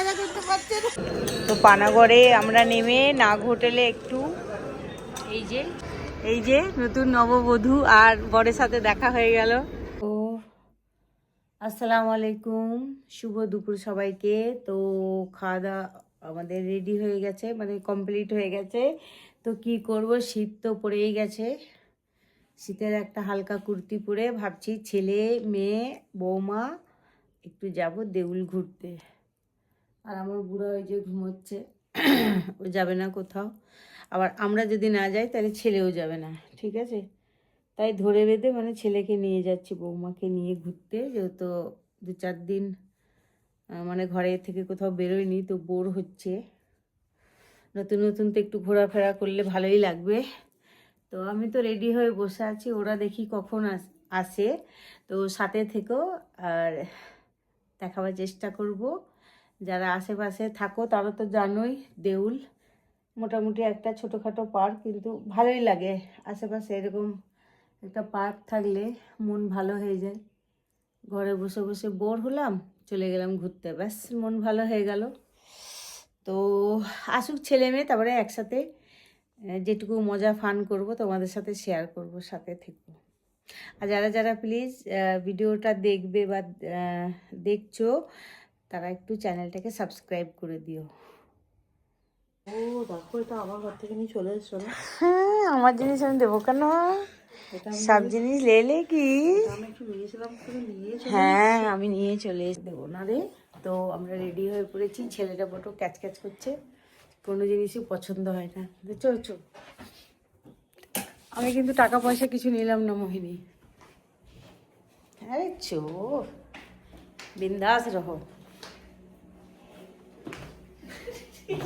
মজা করতে পারছে না তো পানাগড়ে আমরা নেমে নাগ হোটেলে একটু। এই যে। এই যে নতুন নববধূ আর বরের সাথে দেখা হয়ে গেল। ও আসসালামু আলাইকুম শুভ দুপুর সবাইকে। তো খাওয়া দাওয়া আমাদের রেডি হয়ে গেছে মানে কমপ্লিট হয়ে গেছে। তো কি করব? শীত তো পড়েই গেছে। শীতের একটা হালকা কুর্তি পরে ভাবছি ছেলে মেয়ে বৌমা একটু যাব দেউল ঘুরতে। আর আমার বুড়া ওই যে ঘুমোচ্ছে, ও যাবে না কোথাও। আবার আমরা যদি না যাই, তাহলে ছেলেও যাবে না, ঠিক আছে? তাই ধরে বেঁধে মানে ছেলেকে নিয়ে যাচ্ছি, বৌমাকে নিয়ে ঘুরতে, যেহেতু দু চার দিন মানে ঘরে থেকে কোথাও বেরোয়নি, তো বোর হচ্ছে। নতুন নতুন তো একটু ঘোরাফেরা করলে ভালোই লাগবে। তো আমি তো রেডি হয়ে বসে আছি, ওরা দেখি কখন আস- তো সাথে থেকেও আর দেখাবার চেষ্টা করব। যারা আশেপাশে থাকো, তারা তো জানোই দেউল মোটামুটি একটা ছোটোখাটো পার্ক, কিন্তু ভালোই লাগে আশেপাশে এরকম একটা পার্ক থাকলে মন ভালো হয়ে যায়। ঘরে বসে বসে বোর হলাম, চলে গেলাম ঘুরতে, ব্যাস মন ভালো হয়ে গেল। তো আসুক ছেলে মেয়ে, তারপরে একসাথে যেটুকু মজা ফান করব, তোমাদের সাথে শেয়ার করব, সাথে থেকো। আর যারা যারা প্লিজ ভিডিওটা দেখবে বা দেখছ তারা একটু চ্যানেলটাকে সাবস্ক্রাইব করে দিও। ও দেখো এটা আমার ঘর থেকে নিয়ে চলে এসছো না? হ্যাঁ আমার জিনিস আমি দেবো কেন? সব জিনিস লেলে কি? হ্যাঁ আমি নিয়ে চলে এসে দেবো না রে। তো আমরা রেডি হয়ে পড়েছি ছেলেটা বটো ক্যাচ ক্যাচ করছে। কোনো জিনিসই পছন্দ হয় না। চো চো আমি কিন্তু টাকা পয়সা কিছু নিলাম না মোহিনী। আরে চো বিন্দাস রহো।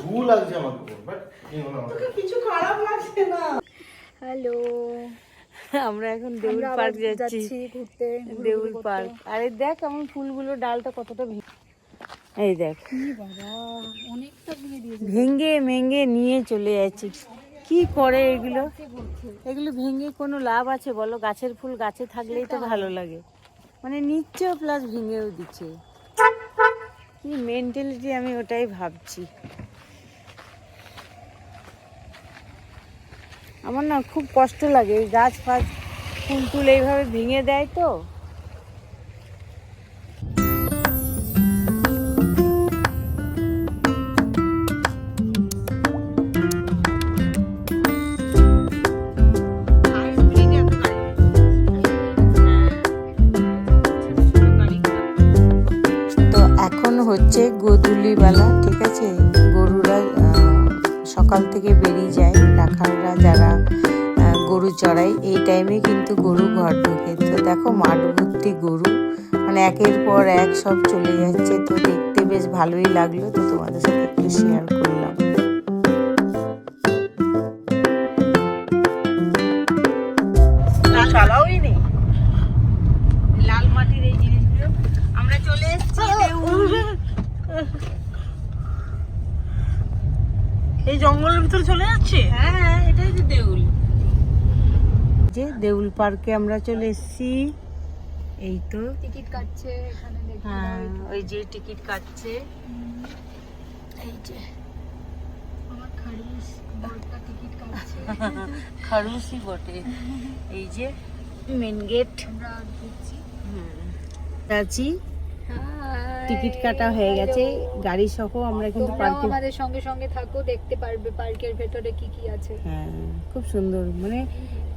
ভুল লাগছে আমাকে বাট কি কিছু খারাপ লাগছে না। হ্যালো। আমরা এখন দেউল পার্ক যাচ্ছি। ঘুরতে দেউল পার্ক। আরে দেখ আমার ফুলগুলো ডালটা কতটা ভেঙে এই দেখ। বাবা অনেকটা ভেঙে ভেঙ্গে নিয়ে চলে যাচ্ছে। কি করে এগুলো? এগুলো ভেঙে কোনো লাভ আছে বলো? গাছের ফুল গাছে থাকলেই তো ভালো লাগে। মানে নিচ্ছেও প্লাস ভেঙেও দিচ্ছে। কি মেন্টালিটি আমি ওটাই ভাবছি। আমার না খুব কষ্ট লাগে এই গাছ ফাছ, ফুল টুল এইভাবে ভেঙে দেয় তো। হচ্ছে গোধূলিবেলা, ঠিক আছে? সকাল থেকে বেরিয়ে যায়। রাখালরা যারা গরু চড়াই এই টাইমে কিন্তু গরু ঘর ঢোকে। তো দেখো মাঠ ভর্তি গরু মানে একের পর এক সব চলে যাচ্ছে। তো দেখতে বেশ ভালোই লাগল। তো তোমাদের সাথে একটু শেয়ার করলাম। এই জঙ্গলের ভিতরে চলে যাচ্ছে? হ্যাঁ এটাই তো দেউল। যে দেউল পার্কে আমরা চলে এসেছি এই তো। টিকিট কাটছে এখানে হ্যাঁ ওই যে টিকিট কাটছে। এই যে আমার খারিস বড়টা টিকিট কাটছে। খারুসি বটে। এই যে মেন গেট আমরা ঢুকছি আছি টিকিট কাটা হয়ে গেছে গাড়ি সহ আমরা কিন্তু পার্কে আমাদের সঙ্গে সঙ্গে থাকো দেখতে পারবে পার্কের ভেতরে কি কি আছে। হ্যাঁ খুব সুন্দর। মানে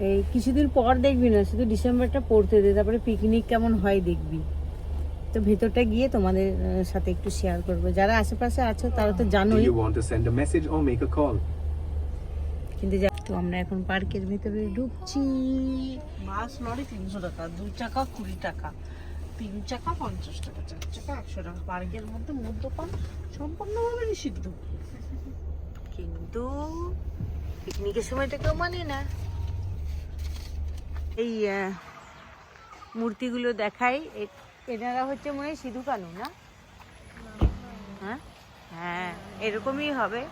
এই কিছুদিন পর দেখবি না শুধু ডিসেম্বরটা পড়তে দে তারপরে পিকনিক কেমন হয় দেখবি। তো ভেতরটা গিয়ে তোমাদের সাথে একটু শেয়ার করব। যারা আশেপাশে আছো তারা তো জানোই। you want to send a message or make a call? কিন্তু যা- তো আমরা এখন পার্কের ভেতরে ঢুকছি। বাস লরি তিনশো টাকা দুই টাকা কুড়ি টাকা। তিন চাকা, পঞ্চাশ টাকা, চার চাকা, একশো টাকা। পার্কের মধ্যে মদ্যপান সম্পূর্ণভাবে নিষিদ্ধ। কিন্তু পিকনিকের সময়টা কেউ মানে না এই মূর্তিগুলো দেখাই। এনারা হচ্ছে মনে হয় সিধু কানু, না? হ্যাঁ? হ্যাঁ এরকমই হবে।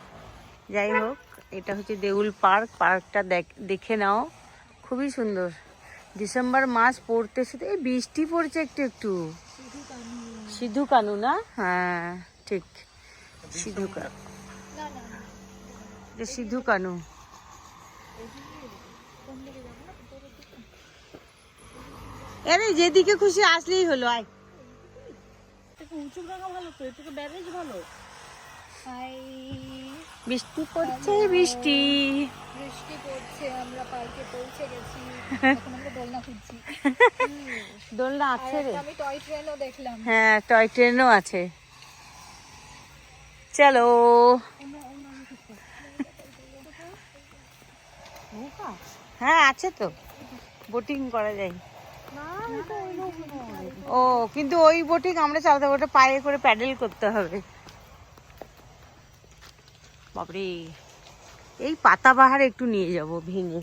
যাই হোক, এটা হচ্ছে দেউল পার্ক। পার্কটা দেখে নাও। খুবই সুন্দর। ডিসেম্বর মাস পড়তে শুধু এই বৃষ্টি পড়ছে একটু একটু। সিধু কানু না? হ্যাঁ ঠিক। সিধু কানু সিধু কানু। আরে, যেদিকে খুশি আসলেই হলো, আয়। উঁচু ভালো তো এর ব্যারেজ ভালো। হাই। বৃষ্টি পড়ছে বৃষ্টি। বৃষ্টি পড়ছে আমরা পার্কে পৌঁছে গেছি। এখন আমরা দোলনা খুঁজছি। দোলনা আছে রে। আমি টয় ট্রেনও দেখলাম। হ্যাঁ টয় ট্রেনও আছে। চলো। হ্যাঁ আছে তো। বোটিং করা যায়। ও কিন্তু ওই বোটিং আমরা চালাতে পারব, ওটা পায়ে করে প্যাডেল করতে হবে। বাপরে। এই পাতাবাহার একটু নিয়ে যাব ভেঙে।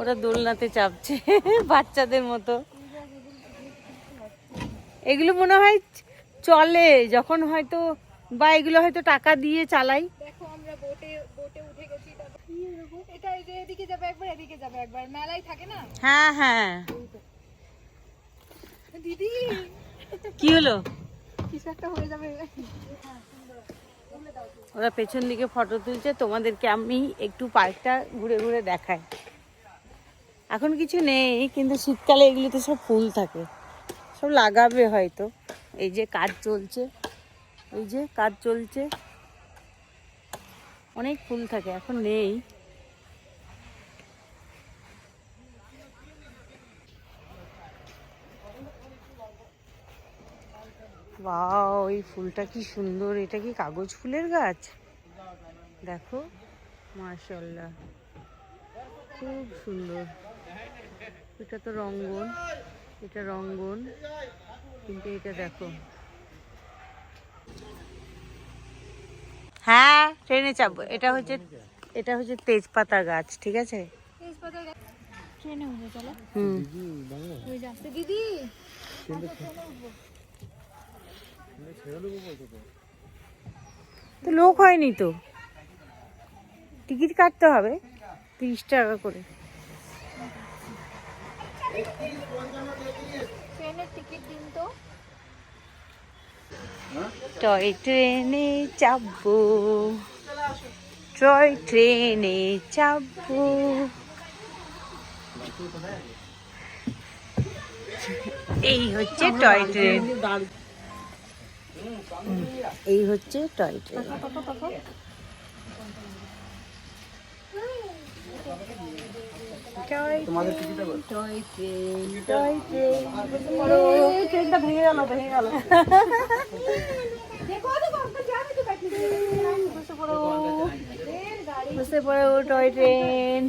ওরা দোলনাতে চাপছে বাচ্চাদের মতো। এগুলো মনে হয় চলে, যখন হয়তো বা এগুলো হয়তো টাকা দিয়ে চালাই দেখো আমরা বোটে বোটে উঠে গেছি তারপর এটা এই যে এদিকে যাবে একবার এদিকে যাবে একবার। মেলায় থাকে না? হ্যাঁ হ্যাঁ। দিদি! কি হলো? কিছু একটা হয়ে যাবে। ওরা পেছন দিকে ফটো তুলছে তোমাদেরকে আমি একটু পার্কটা ঘুরে ঘুরে দেখাই। এখন কিছু নেই কিন্তু শীতকালে এগুলোতে সব ফুল থাকে। সব লাগাবে হয়তো। এই যে কাজ চলছে এই যে কাজ চলছে। অনেক ফুল থাকে এখন নেই। বাও এই ফুলটা কি সুন্দর। এটা কি কাগজ ফুলের গাছ? দেখো মাশাল্লাহ খুব সুন্দর। এটা তো রঙ্গন। এটা রঙ্গন। কিন্তু এটা দেখো। হ্যাঁ ট্রেনে চাপবো। এটা হচ্ছে এটা হচ্ছে তেজপাতা গাছ ঠিক আছে? হুম। দিদি! তো লোক হয়নি তো। টিকিট কাটতে হবে তিরিশ টাকা করে। টয় ট্রেনে চাপবো। টয় ট্রেনে চাপবো। এই হচ্ছে টয় ট্রেন। এই হচ্ছে toy train. Toy train toy train toy train. ট্রেনটা ভেঙে গেল ভেঙে গেল। বসে পড়ো। বসে পড়ো টয় ট্রেন।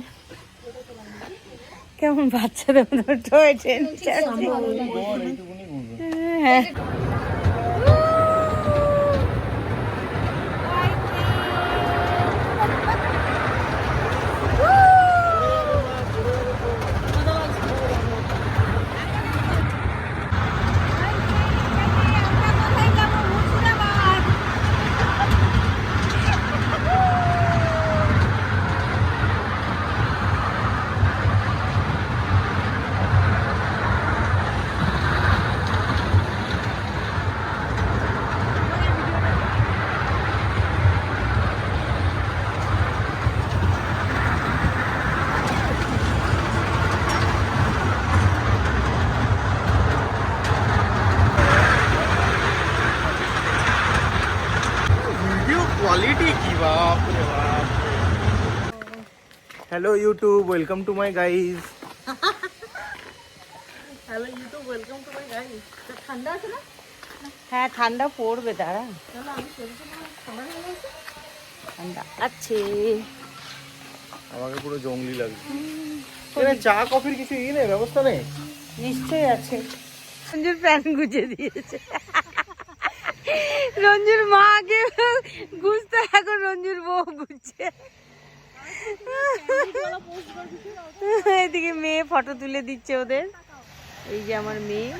কেমন বাচ্চাদের মতো টয় ট্রেন। হ্যাঁ। কোয়ালিটি কি বাপ রে বাপ hello YouTube welcome to my guys hello YouTube welcome to my guys ঠান্ডা আছে না হ্যাঁ ঠান্ডা পড়বে দাঁড়া ঠান্ডা আছে আমাকে পুরো জঙ্গলি লাগছে চা কফির কিছু ই নেই ব্যবস্থা নেই নিশ্চয়ই আছে রঞ্জুর প্যান গুজে দিয়েছে রঞ্জুর মাকে গুজতে এখন রঞ্জুর বউ গুজছে এদিকে মেয়ে ফটো তুলে দিচ্ছে ওদের। এই যে আমার মেয়ে।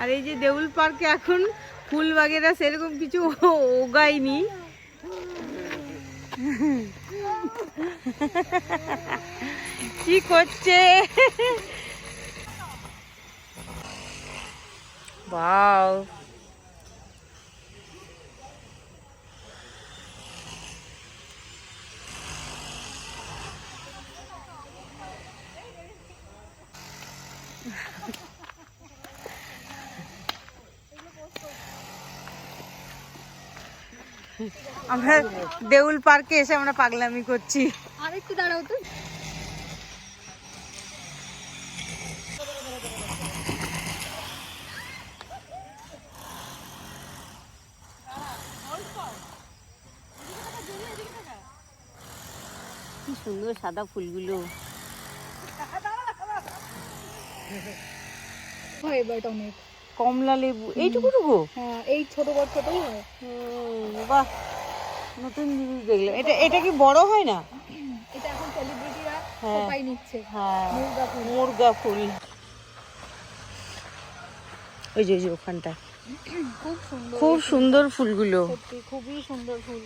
আর এই যে দেউল পার্কে এখন ফুল বাগেরা সেরকম কিছু ওগায়নি। কি করছে? বাও। আমরা দেউল পার্কে এসে আমরা পাগলামি করছি। আর একটু দাঁড়াও তো। কি সুন্দর সাদা ফুলগুলো। হয় বাট অনেক। কমলা লেবু এইটুকু টুকু? হ্যাঁ এই ছোট বড় ছোটই হয়। বাহ! নতুন জিনিস দেখলাম। এটা এটা কি বড় হয় না? এটা এখন সেলিব্রিটিরা হ্যাঁ। কোপাই নিচ্ছে। হ্যাঁ। মুরগা ফুল। মুরগা ফুল। ওই যে ওই যে ওখানটা খুব সুন্দর। খুব সুন্দর ফুলগুলো। খুবই সুন্দর ফুল।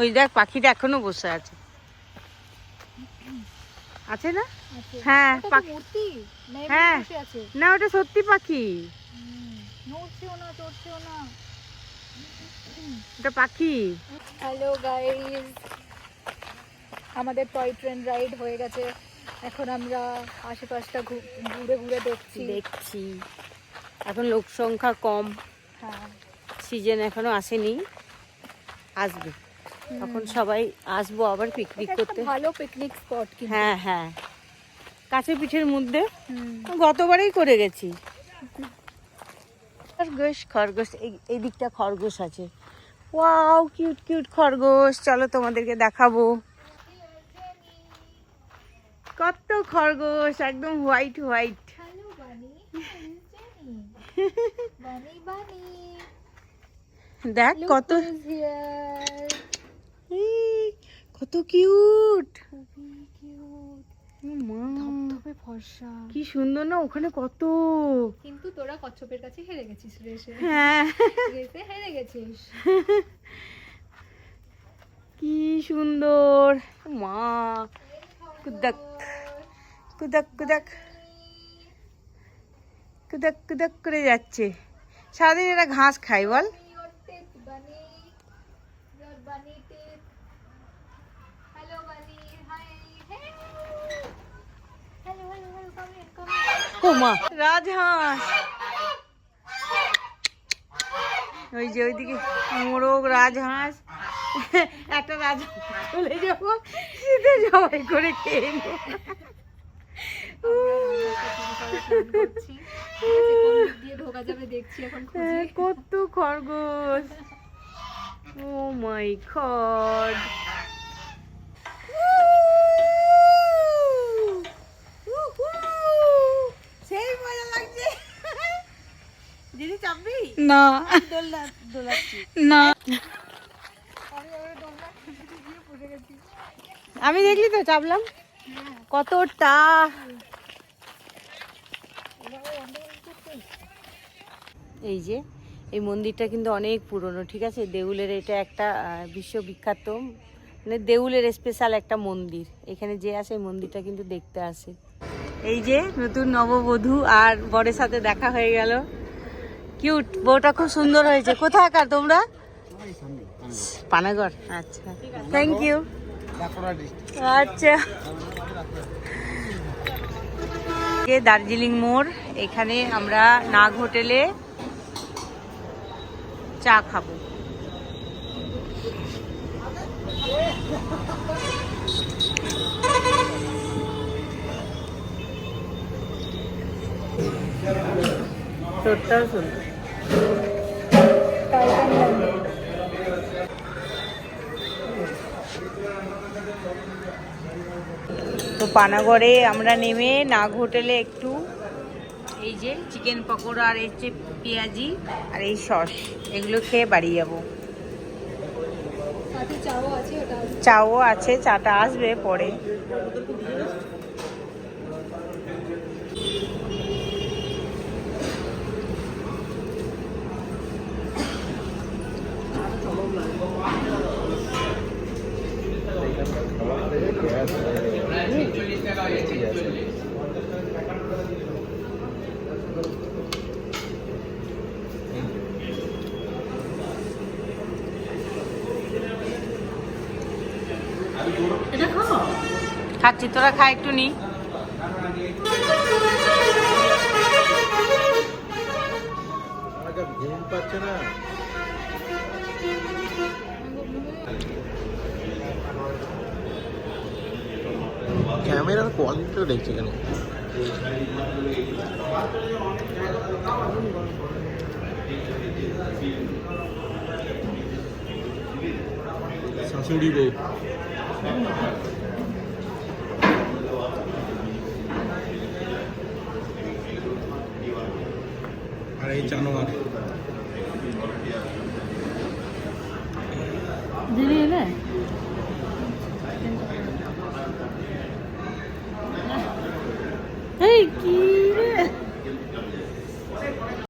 ওই দেখ পাখিটা এখনও বসে আছে। আছে না? হ্যাঁ পাখি হ্যাঁ। না ওটা সত্যি পাখি। নড়ছেও না চড়ছেও না। ওটা পাখি। হ্যালো গাইস আমাদের টয় ট্রেন রাইড হয়ে গেছে। এখন আমরা আশেপাশটা ঘুরে ঘুরে দেখছি। দেখছি। এখন লোক সংখ্যা কম। হ্যাঁ। সিজন এখনও আসেনি। আসবে। তখন সবাই আসব আবার পিকনিক করতে। ভালো পিকনিক স্পট হ্যাঁ হ্যাঁ। কাছে পিঠের মধ্যে গতবারেই করে গেছি। খরগোশ খরগোশ এই এই দিকটা খরগোশ আছে। ওয়াও কিউট কিউট খরগোশ। চলো তোমাদেরকে দেখাবো। কত খরগোশ একদম হোয়াইট হোয়াইট দেখ কত কত কিউট কি সুন্দর না ওখানে কত। কিন্তু তোরা কচ্ছপের কাছে হেরে গেছিস রেসে হ্যাঁ। রেসে হেরে গেছিস। কি সুন্দর। মা কুদাক কুদাক কুদাক কুদাক কুদাক করে যাচ্ছে। সারাদিন এরা ঘাস খায় বল। ও মা রাজহাঁস। ওই যে ওইদিকে মোরগ রাজহাঁস। একটা রাজহাঁস চলে যাব শীতে সবাই করে খেয়ে। হ্যাঁ, কত খরগোশ। ও মাই গড সেই মজা লাগছে দিদি চাপবি না। না। আমি দেখলি তো চাপলাম? কতটা? এই যে এই মন্দিরটা কিন্তু অনেক পুরনো ঠিক আছে? দেউলের এটা একটা বিশ্ববিখ্যাত মানে দেউলের স্পেশাল একটা মন্দির। এখানে যে আসে এই মন্দিরটা কিন্তু দেখতে আসে। এই যে নতুন নববধূ আর বরের সাথে দেখা হয়ে গেল। কিউট, বউটা খুব সুন্দর হয়েছে। কোথাকার তোমরা? পানাগড়। আচ্ছা থ্যাংক ইউ আচ্ছা। দার্জিলিং মোড়, এখানে আমরা নাগ হোটেলে চা খাব। তোরটাও সুন্দর। তো পানাগড়ে আমরা নেমে নাগ হোটেলে একটু এই যে চিকেন পকোড়া আর এই পেঁয়াজি আর এই সস এগুলো খেয়ে বাড়ি যাব। চাও আছে চাটা আসবে পরে। খাচ্ছি তোরা খা একটু নি। পাচ্ছে না। ক্যামেরার কোয়ালিটিটা দেখছি এখানে। শাশুড়ি বউ। আর এই জানোয়ার